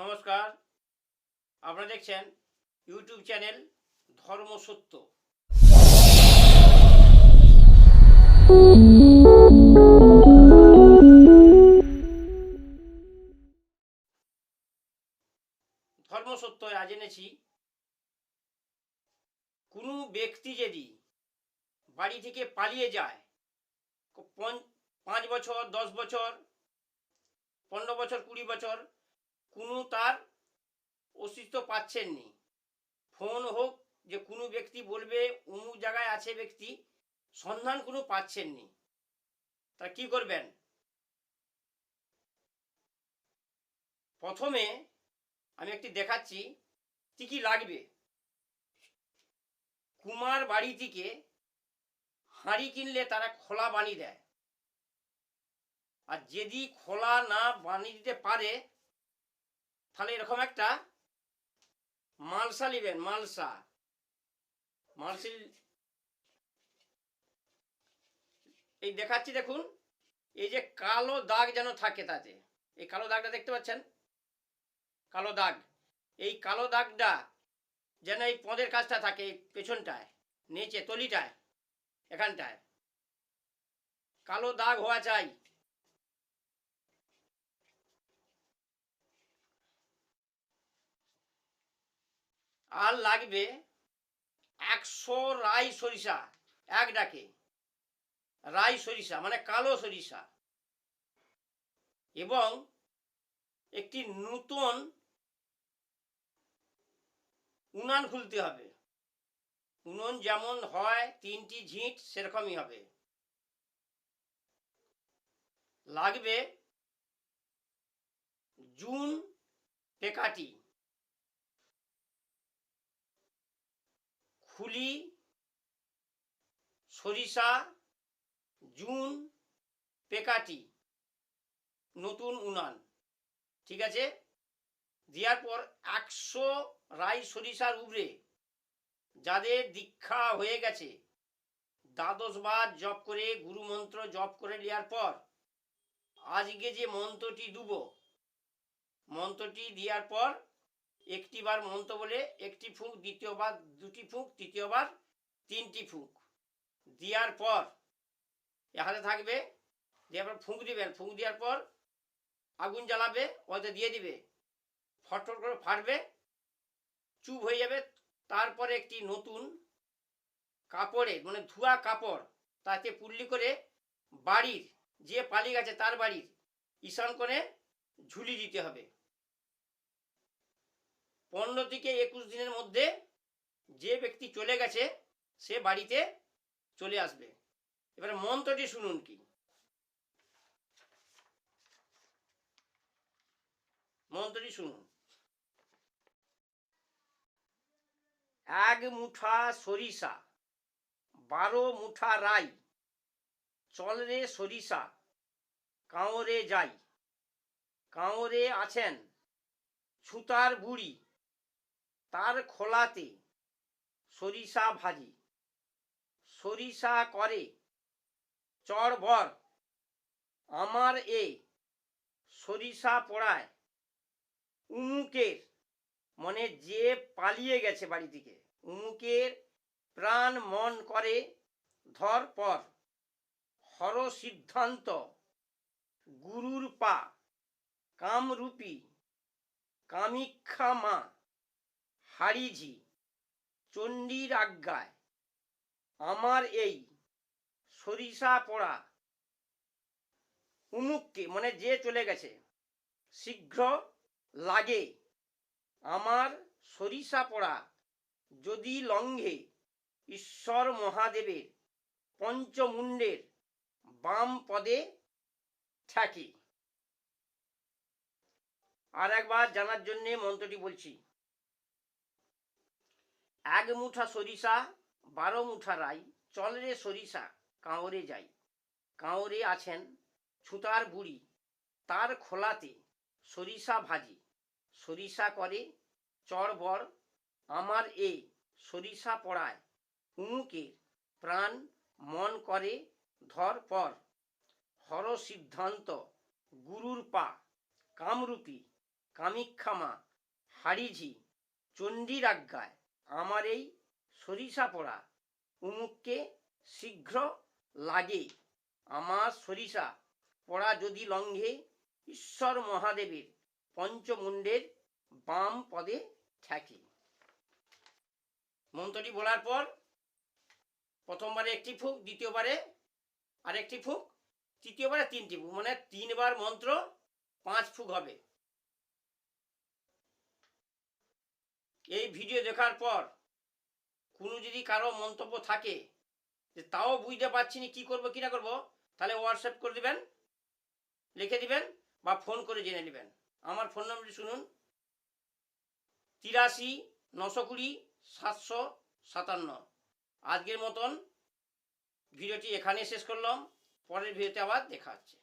নমস্কার। আপনারা দেখছেন ইউটিউব চ্যানেল ধর্ম সত্য। ধর্ম সত্য আজ এনেছি। কোনো ব্যক্তি যদি বাড়ি থেকে পালিয়ে যায় পাঁচ বছর, দশ বছর, পনেরো বছর, কুড়ি বছর কোনো তার অস্তিত্ব পাচ্ছেননি। ফোন হোক যে কোনো ব্যক্তি বলবে, অমুক জায়গায় আছে ব্যক্তি, সন্ধান কোনো পাচ্ছেননি। তা কি করবেন? প্রথমে আমি একটি দেখাচ্ছি, কি কি লাগবে। কুমার বাড়ি থেকে হাঁড়ি কিনলে তারা খোলা বানিয়ে দেয়। আর যদি খোলা না বানিয়ে দিতে পারে তাহলে এরকম একটা মালসা নেবেন মালসা। মালসিল এই দেখাচ্ছি দেখুন, এই যে কালো দাগ যেন থাকে তাতে। এই কালো দাগটা দেখতে পাচ্ছেন? কালো দাগ। এই কালো দাগটা যেন এই পদের কাজটা থাকে, এই পেছনটায়, নিচে, তলিটায়, এখানটায়। কালো দাগ হওয়া চাই। আর লাগবে একশো রাই সরিষা, এক ডাকে। রাই সরিষা মানে কালো সরিষা। এবং একটি নূতন উনান খুলতে হবে। উনুন যেমন হয়, তিনটি ঝিঁট সেরকমই হবে। লাগবে জুন পেকাটি। খুলি সরিষা, জুন, পেকাটি, নতুন উনান, ঠিক আছে? দেওয়ার পর একশো রাই সরিষার উপরে যাদের দীক্ষা হয়ে গেছে, দ্বাদশ বার জপ করে, গুরু মন্ত্র জপ করে নেওয়ার পর, আজকে যে মন্ত্রটি দুব, মন্ত্রটি দেওয়ার পর একটি বার মন্ত্র বলে একটি ফুঁক, দ্বিতীয়বার দুটি ফুঁক, তৃতীয়বার তিনটি ফুঁক। দেওয়ার পর, এ হাতে থাকবে, দেওয়ার পর ফুঁক দিবেন, ফুঁক দেওয়ার পর আগুন জ্বালাবে হয়তো দিয়ে দিবে। ফটফট করে ফাটবে, চুপ হয়ে যাবে। তারপরে একটি নতুন কাপড়ে মানে ধোয়া কাপড়, তাতে পুল্লি করে বাড়ির যে পালিয়ে গেছে তার বাড়ির, ঈশান কোণে ঝুলি দিতে হবে। পনেরো থেকে একুশ দিনের মধ্যে যে ব্যক্তি চলে গেছে, সে বাড়িতে চলে আসবে। এবারে মন্ত্রটি শুনুন কি। মন্ত্রটি শুনুন। এক মুঠা সরিষা, বারো মুঠা রাই, চল রে সরিষা কাঁওরে যাই কাঁওরে আছেন ছুতার বুড়ি তার খোলাতে সরিষা ভাজি। সরিষা করে, চড় ভর। আমার এ সরিষা পড়ায়। উমুকের মনে যে পালিয়ে গেছে বাড়ি থেকে। উমুকের প্রাণ মন করে, ধর পর। হর সিদ্ধান্ত, গুরুর পা। কামরূপী কামিক্ষা মা। হারিঝি চণ্ডীর আজ্ঞায় আমার এই সরিষা পড়া উমুককে মানে যে চলে গেছে, শীঘ্র লাগে আমার সরিষা পড়া যদি লঙ্ঘে ঈশ্বর মহাদেবের পঞ্চমুণ্ডের বাম পদে থাকি। আর একবার জানার জন্যে মন্ত্রটি বলছি। এক মুঠা সরিষা, বারো মুঠা রাই। চল রে সরিষা, কাঁওরে যাই। কাঁওরে আছেন ছুতার বুড়ি, তার খোলাতে সরিষা ভাজি। সরিষা করে চড়বর আমার এ সরিষা পড়ায়। উমুকে প্রাণ মন করে, ধর পর। হর সিদ্ধান্ত, গুরুর পা, কামরূপী কামিক্ষামা হারিঝি, চণ্ডীর আজ্ঞায়। আমার এই সরিষা পড়া উমুককে শীঘ্র লাগে। আমার সরিষা পড়া যদি লঙ্ঘে ঈশ্বর মহাদেবের পঞ্চমুণ্ডের বাম পদে ঠেকে মন্ত্রটি বলার পর প্রথমবারে একটি ফুক, দ্বিতীয়বারে আরেকটি ফুক, তৃতীয়বারে তিনটি ফুক মানে তিনবার মন্ত্র পাঁচ ফুক হবে। এই ভিডিও দেখার পর কোনো যদি কারও মন্তব্য থাকে যে তাও বুঝতে পারছি না, কী করব, কী না করব, তাহলে হোয়াটসঅ্যাপ করে দিবেন, লিখে দিবেন বা ফোন করে জেনে নেবেন। আমার ফোন নম্বরটি শুনুন। তিরাশি নশো কুড়ি সাতশো সাতান্ন। আজকের মতন ভিডিওটি এখানে শেষ করলাম। পরের ভিডিওতে আবার দেখা হচ্ছে।